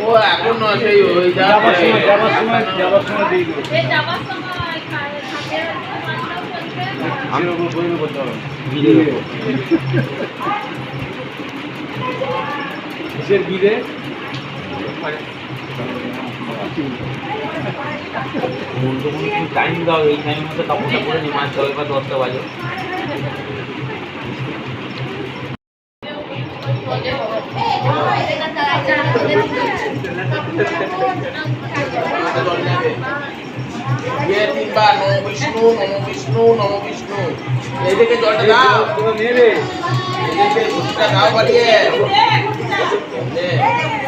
ও এখন সেই ওই যা যাবার সময় যাবার সময় যাবার সময় দিয়ে আমি ওপর বইয়ে করতে পারব কিসের টাইম দাও এই টাইমের মধ্যে কাপড়টা পরে নি মাছ ছয় দশটা বাজে জলটা দাও এইদিকে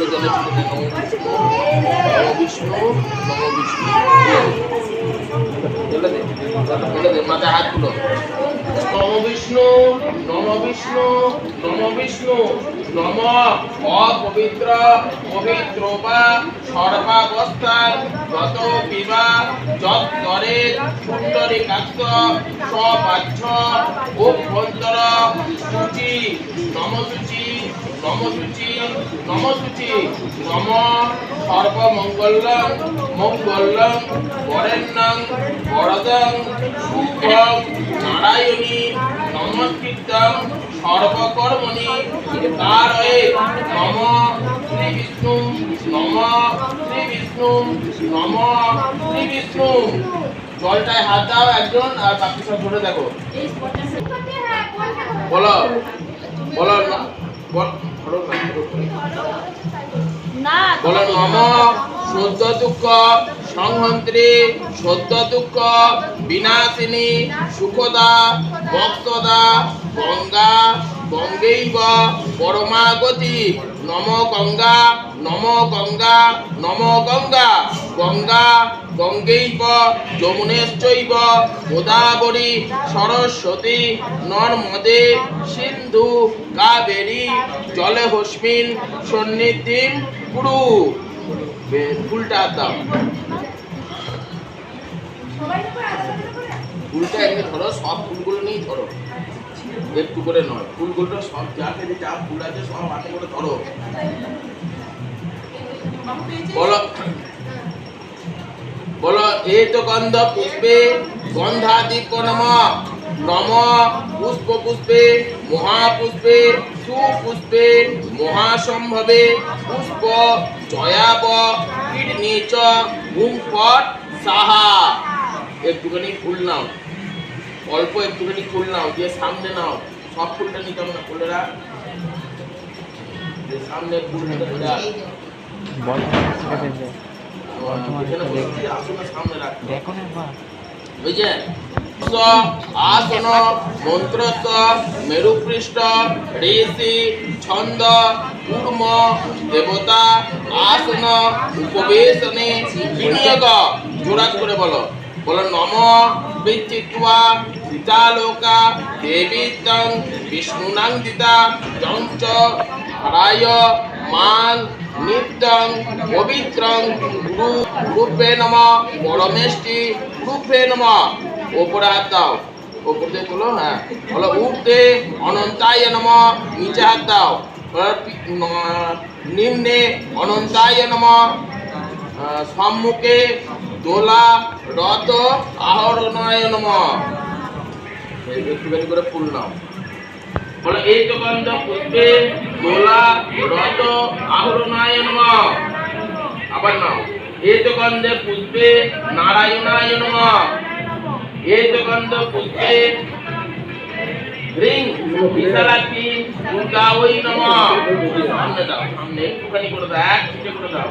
রে দে দে দে এদিকে তাকাই ওই আঙুল টুকু এদিকে জলে ছিটে দাও নম বিষ্ণু নম বিষ্ণু জলে দে জলে দে মাথায় হাত তুলো নম বিষ্ণু নম বিষ্ণু নম বিষ্ণু নম সূচি সূচি নম সূচি নম সর্বমঙ্গলং মঙ্গলং বরেণ্যং বরদং শুভং নারায়ণী নমস্কৃতং সর্বকর্মণি কারয়ে নম শ্রী বিষ্ণু নম শ্রী বিষ্ণু নম শ্রী বিষ্ণু জলটায় হাত দাও একজন আর বাকি সব ধরে দেখো। বলো বলো না বল। বলো নম দুঃখ সংহন্ত্রী সদ্য দুঃখ বিনাশিনী সুখদা ভক্তদা গঙ্গা গঙ্গৈব পরমাগতি। নম গঙ্গা নম গঙ্গা নম গঙ্গা। গঙ্গা গঙ্গৈব যমুনেশ্চৈব গোদাবরী, সরস্বতী, নর্মদে, সিন্ধু, কাবেরী জলে হস্মিন সন্নিধিম বে- ফুলটা দাও। ফুলটা এমনি ধরো, সব ফুলগুলো নিয়েই ধরো। একটু করে নয়। ফুলগুলো সব যে যা ফুল আছে, সব হাতে করে ধরো। বলো। বলো এই তো গন্ধ পুষ্পে গন্ধাধিক নম। নম পুষ্প পুষ্পে মহাপুষ্পে, সুপুষ্পে, মহাসম্ভবে, পুষ্প জয়াব, কিডনি চ, গুমফট সাহা। একটুখানি ফুল নাও। অল্প একটুখানি ফুল নাও দিয়ে সামনে নাও। সব ফুলটা নিতে হবে না ফুলেরা যে সামনে ফুল ধরে এখানে বসেছি, আসনে সামনে রাখতে হবে। বুঝছেন স আসন মন্ত্রস মেরুপৃষ্ঠ ঋষি ছন্দ কূর্ম দেবতা আসন উপবেশনে বিনিয়োগ। জোরাত করে বলো। বলো নম বিচিত্বা সীতালোকা দেবী তং বিষ্ণুনান্দিতা যঞ্চ হরায় মান নিত্যং পবিত্রং গুরু রূপে নম পরমেষ্টি রূপে নম ওপরে হাত দাও ওপর তোলো হ্যাঁ বলো উঠতে অনন্তায় নম নিচে হাত দাও বলো নিম্নে অনন্তায় নম সম্মুখে দোলা রথ আহরণায় নম একটুখানি করে ফুল নাও। বলো এই গন্ধ পুষ্পে দোলা রথ আহরণায় আবার নাও। এত গন্ধে পুষ্পে নারায়ণায় নমঃ এত গন্ধ পুষ্পে রিং বিশালাক্ষী দুর্গাওই নমঃ। সামনে দাও, সামনে একটুখানি করে দাও, এক করে দাও।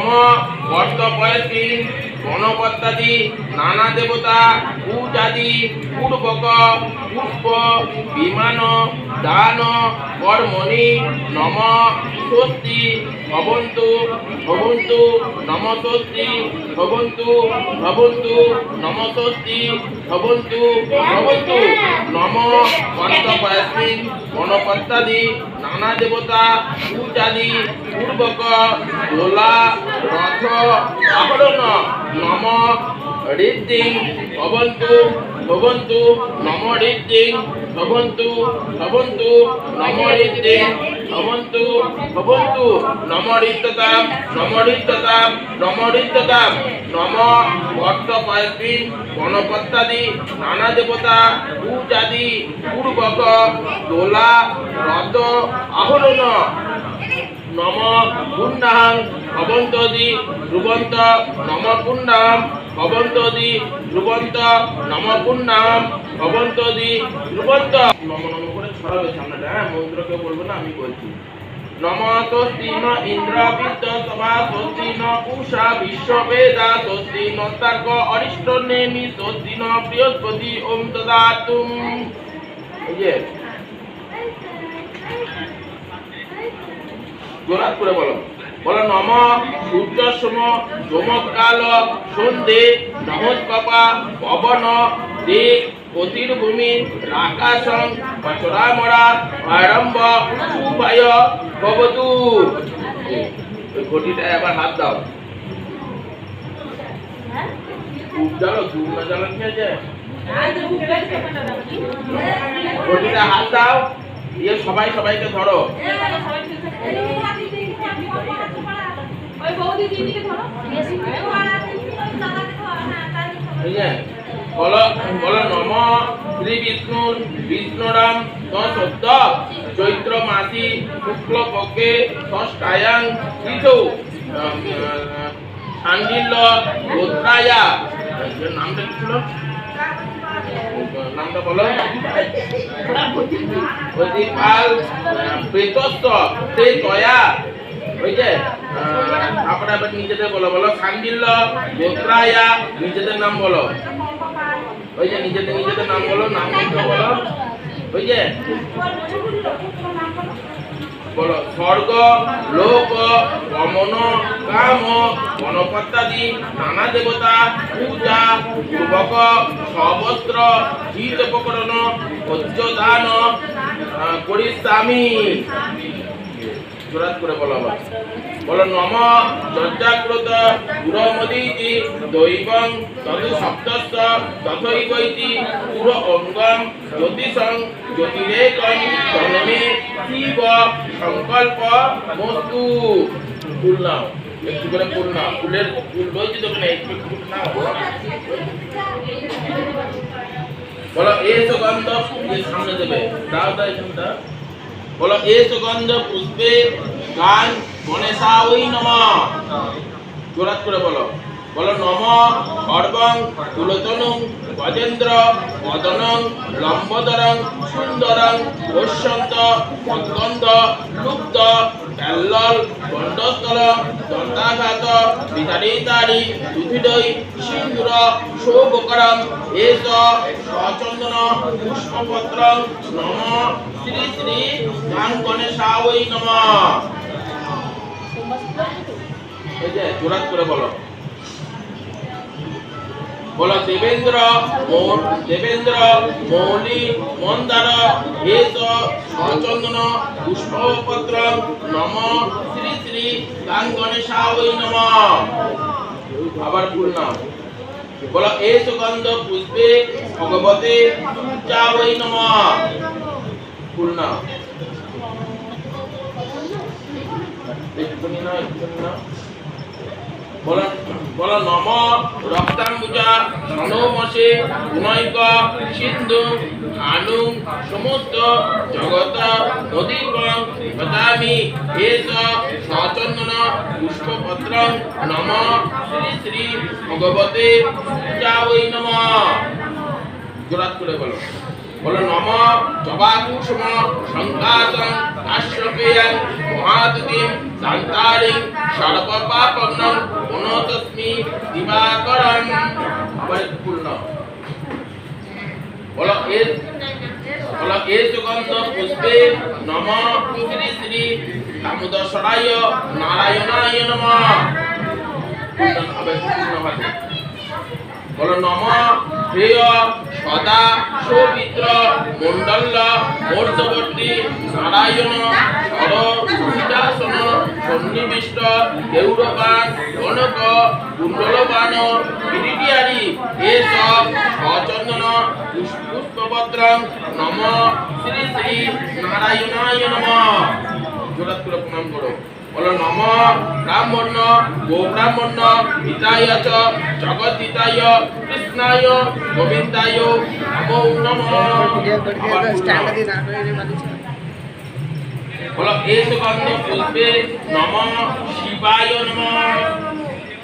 নম বর্তপয়সী গণপত্যাদি নানা দেবতা পূজাদি পূর্বক পুষ্প বিমান দান, কর্মণি, নম, স্বস্তি, ভবন্তু ভবন্তু, নম, স্বস্তি, ভবন্তু ভবন্তু, নম, স্বস্তি, ভবন্তু ভবন্তু, নম বর্তপয়সী গণপত্যাদি নানা দেবতা, পূজাদি, পূর্বক, দোলা, রথ আহরণ নম ঋদ্ধিং ভবন্তু ভবন্তু নম ঋদ্ধিং ভবন্তু ভবন্তু নম ঋদ্ধিং ভবন্তু ভবন্তু নম ঋদ্ধতাম নম ঋদ্ধতাম নম নম বর্তপয়সী গণপত্যাদি নানা দেবতা পূজাদি পূর্বক দোলা রথ আহরণ নম পুণ্যাং ভবন্তদি ধ্রুবন্ত নম পুণ্যাম ভবন্তদি ধ্রুবন্ত নম পুণ্যাম, ভবন্তদি ধ্রুবন্ত। নম নম করে ছড়াবে সামনেটা হ্যাঁ মন্ত্র কেউ বলব না, আমি বলছি। নম অরিষ্ট নেমি ন বৃহস্পতি ওম বলো। বলো নম সূর্য সম যমকাল সন্ধে নমস্কাপা পবন দিক অতির্ভূমি আকাশং পচরামরা আরম্ভ সুভয় ভবতু। ওই ঘটিটা এবার হাত দাও। ঘটিটা হাত দাও। দিয়ে সবাই সবাইকে ধরো। বলো বলো নম শ্রী বিষ্ণু বিষ্ণুরাম দশদ্দ চৈত্র মাসি শুক্ল পক্ষে ষষ্ঠায়াং ঋতু শান্ডিল্য গোত্রায়া নামটা কি ছিল? নামটা বলো। প্রতিপাল প্রেতস্ত তে দয়া। বুঝছে আপনার নিজেদের বলো বলো। শান্ডিল্য গোত্রায়া নিজেদের নাম বলো। বুঝছে নিজেদের নিজেদের নাম বলো নাম বলো। যে বলো, স্বর্গ, লোক, গমন, কাম গণপত্যাদি নানা দেবতা, পূজা পূর্বক সবস্ত্র, শীত উপকরণ দান করিস্বামী জোরাত করে বলো আবার। বলো নম যজ্জাগ্রত পুরমদীতি দৈবং তদু সপ্তস্য তথৈবৈতি পুর অঙ্গম জ্যোতিষং জ্যোতিরেকং জন্মে শিব সংকল্প মস্তু। ফুল একটু করে ফুল ফুলের ফুল রয়েছে দোকানে একটু বলো, এ সুগন্ধ সামনে দেবে। দাও দাও বলো, এ সুগন্ধ পুষ্পে গান গণেশা ওই নম। জোরাত করে বলো। বলো নম সর্বং তুলতনুং, গজেন্দ্র বদনং লম্বদরং, সুন্দরং পশ্যন্ত মদ্গন্ধ লুপ্ত ক্যাল্লল গণ্ডস্থল দন্তাঘাত বিতাড়িতাড়ি দুধিদৈ সিন্দুর শোভকরম এস সচন্দন পুষ্পপত্রং, নম। শ্রী শ্রী গান গণেশা ওই নম। এই যে বলো। দেবেন্দ্র দেবেন্দ্র মৌলি মন্দার হেস সচন্দন নম, শ্রী শ্রী গান গণেশা ওই নম। আবার ফুল নাম বলো এই সুগন্ধ পুষ্পে, ভগবতে চাবই নম। ফুল না। না বলো বলো নম রক্তাম্বুজা সনমসে গুণৈক সিন্ধু আনু সমস্ত জগত নদীকং বদামি এস সচন্দন পুষ্পপত্র নম শ্রী শ্রী ভগবতে যাওই নম জোরাত করে বলো বলো নম জবা কুসুম সংঘাতং কাশ্যপেয়ং মহাদুতিম শান্তারিং সর্বপাপগ্নং গুণতস্মি দিবাকরং পরিপূর্ণ বলো এর, বলো এ সুগন্ধ পুষ্পে নম শ্রী শ্রী দামোদরায় নারায়ণায় নম। বলো নম। প্রিয় সদা সৌমিত্র মণ্ডল মূর্তবর্তী, নারায়ণ সর সীতাসন সন্নিবিষ্ট, গৌরবান কনক কুণ্ডলবান কিরিটিয়ারি এসব সচন্দন পুষ্পপত্রং নম, শ্রী শ্রী নারায়ণায় নম। জোরাত প্রণাম করো। বলো নম ব্রাহ্মণ গোব্রাহ্মণ হিতায় চ জগদ্দিতায় কৃষ্ণায় গোবিন্দায়, নমো নম। বলো এ সুগন্ধ পুষ্পে নম, শিবায় নম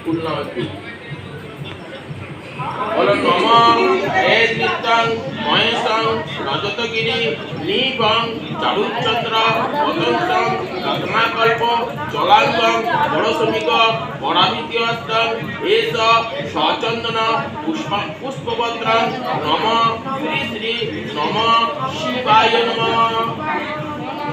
পূর্ণ একটু। বলো নম হে নিত্যং মহেশং রজতগিরি নীবং চারুচন্দ্র পতংসং রত্নাকল্প জলাঙ্গং বড়শ্রমিক পরাবিদ্যস্তং এস সচন্দন পুষ্প পুষ্পপত্রং নম শ্রী শ্রী নম শিবায় নম।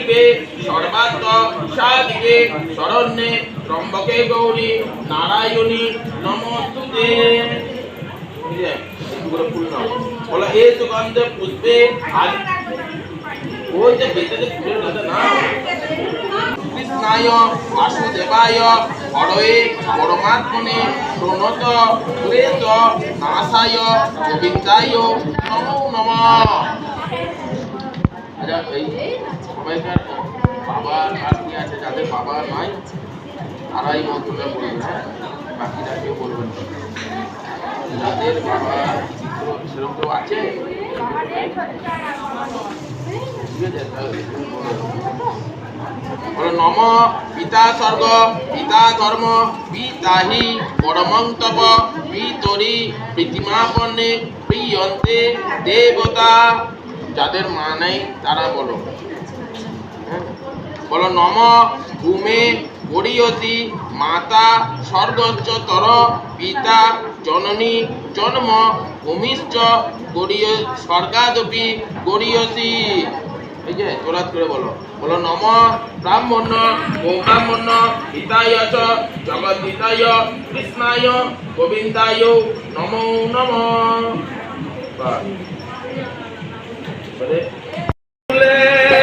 শিবে সর্বাত্ম সাদিকে শরণ্যে ত্রম্বকে গৌরী নারায়ণী নমস্তুতে। কৃষ্ণায় পরমাত্মনে প্রণত গোবিন্দায় নমো আচ্ছা সবাইকার বাবা আর কি আছে, যাদের বাবা নাই তারা এই মন্ত্রটা বলবেন হ্যাঁ? বাকিরা কেউ বলবেন যাদের বাবা সেরকম কেউ আছে? ঠিক আছে বলো, নম পিতা স্বর্গ, পিতা ধর্ম, পিতাহি পরমং তপ পিতরি প্রীতিমাপন্নে প্রিয়ন্তে দেবতা। যাদের মা নেই, তারা? বলো। নম ভূমে গরিয়সী মাতা স্বর্গচ্চতর পিতা জননী জন্ম ভূমিশ্চ গরিয় স্বর্গাদপি গরিয়সী এই যে, জোরাত করে বলো। বলো নম ব্রাহ্মণ ও ব্রাহ্মণ হিতায় চ, জগদ্ধিতায়, কৃষ্ণায়, গোবিন্দায়, নমো নম। গাওরে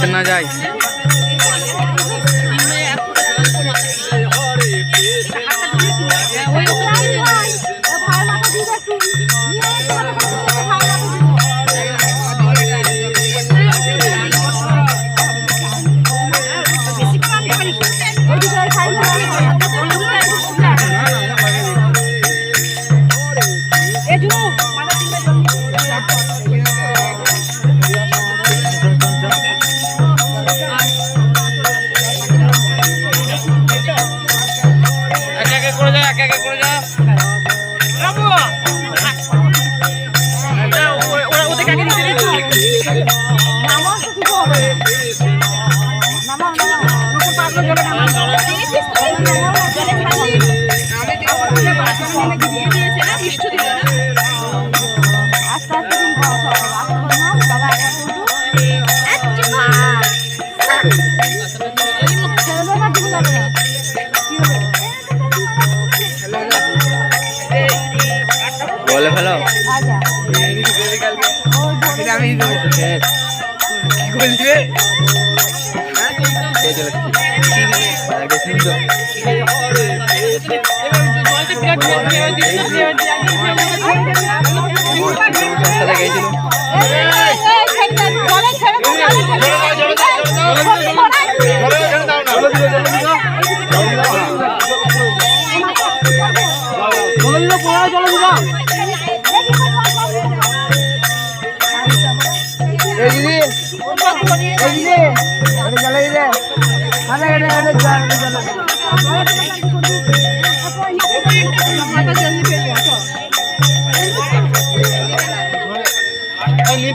कितना जाए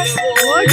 我